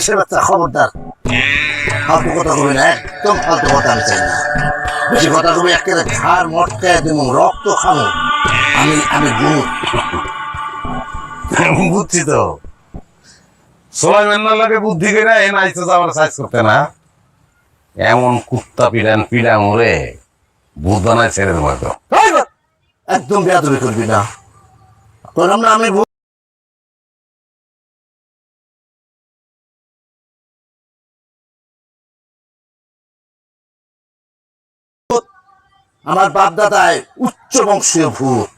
মানুষের বাচ্চা খবরদার। ফালতু কথা কবি না একদম ফালতু কথা আমি চাই না। বেশি কথা কবি একেবারে ঘাড় মটকায় দেবো রক্ত খামো। আমি আমি গুণ। বুঝছি তো। সোলাইমান লাগে বুদ্ধি করে এ নাইতে যাওয়ার সাইজ করতে না। এমন কুত্তা পিড়ান পিড়া মরে বুদ্ধ নাই ছেড়ে দেবো একদম। বেয়াদবি করবি না। আমি আমার বাপ দাদায় উচ্চ বংশীয় ভূত।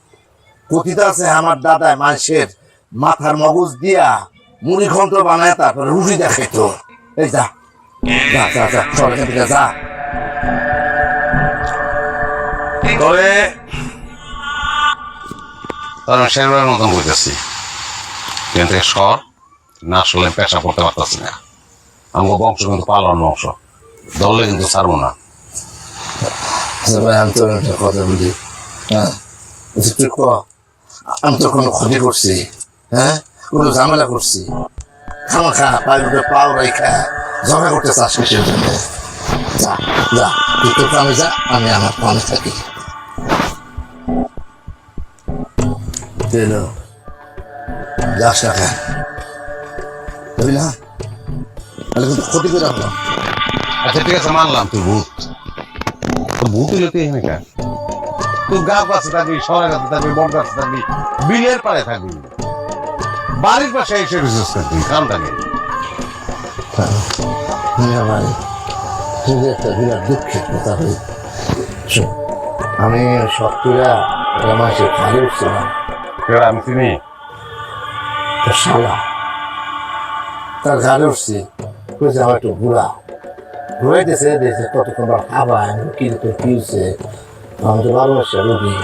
কথিত আছে আমার দাদায় মানুষের মাথার মগজ দিয়া মুড়ি ঘন্ট বানায় তারপরে রুটি দেখে তো এই যা যা যা যা, চল এখান থেকে যা। তবে তার শেরবার মতন বুঝতেছি এখান থেকে সর, না আসলে পেশা করতে পারতেছি না। আমার বংশ কিন্তু পালন বংশ দলে কিন্তু ছাড়বো না। আচ্ছা ভাই আমি তোর একটা কথা বলি। হ্যাঁ? তুই ক? আমি তো কোনো ক্ষতি করছি হ্যাঁ? কোনো ঝামেলা করছি। খামা খা উপরে পাও রেখা ঝগড়া করতে চাষ কিসের জন্য? যা যা তুই তোর কামে যা আমি আমার কামে থাকি। তেলো যাস না খা বুঝলি না? তাহলে কিন্তু ক্ষতি করে রাখলাম আচ্ছা ঠিক আছে মানলাম তুই ভূত। ভূত হইলে তুই এখানে কেন তুই গাছ গাছে থাকবি শহরের কাছে থাকবি বট গাছে থাকবি বিলের পাড়ে থাকবি। বাড়ির পাশে এসে বিশেষ করবি কারণটা নেই। একটা বিরাট দুঃখের কথা ভাই আমি সত্তরা মাসে খালি উঠছিলাম। আমি চিনি? শালা। তার ঘাড়ে উঠছি আমার একটু ঘুরা ঘুরাইতেছে দেখছে কতক্ষণ পর খাবা আমি কি তো কি হচ্ছে আমি তো বারো মাসের রোগী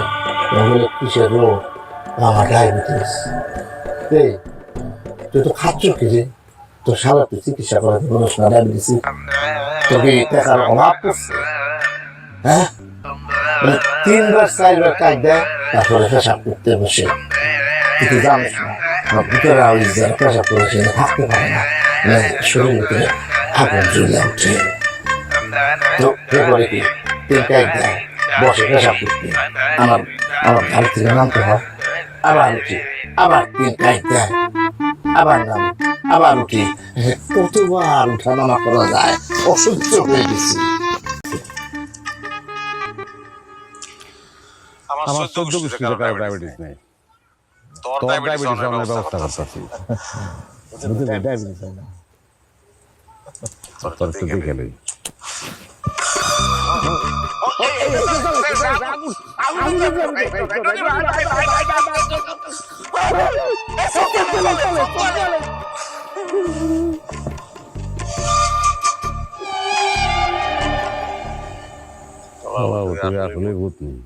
আমি কিসের রোগ? আমার ডায়াবেটিস। এই, তুই তো খাচ্ছ কি রে? তো শালা তুই চিকিৎসা করাতে বলিস না ডায়াবেটিস। তোকে টাকার অভাব করছে হ্যাঁ? মানে তিনবার, চারবার কাজ দেয়, তারপরে পেশাব করতে বসে। তুই তো জানিস না ভিতরে আউশ যারা পেশাব করে সে থাকতে পারে না। মানে শরীর ভিতরে আগুন জ্বলে উঠে। তো বসে পেশাব করতে আমার আমার ঘর থেকে নামতে হয় আবার উঠি আবার তিন কাজ দেয় আবার নাম আবার উঠি কতবার উঠা নামা করা যায় অসহ্য হয়ে গেছি আমার চোদ্দ গোষ্ঠীর কারও ডায়াবেটিস নেই তোর ডায়াবেটিস আমার ব্যবস্থা করতেছি তোর একটু দেখে লই বাবা তুই আসলে ভূত নেই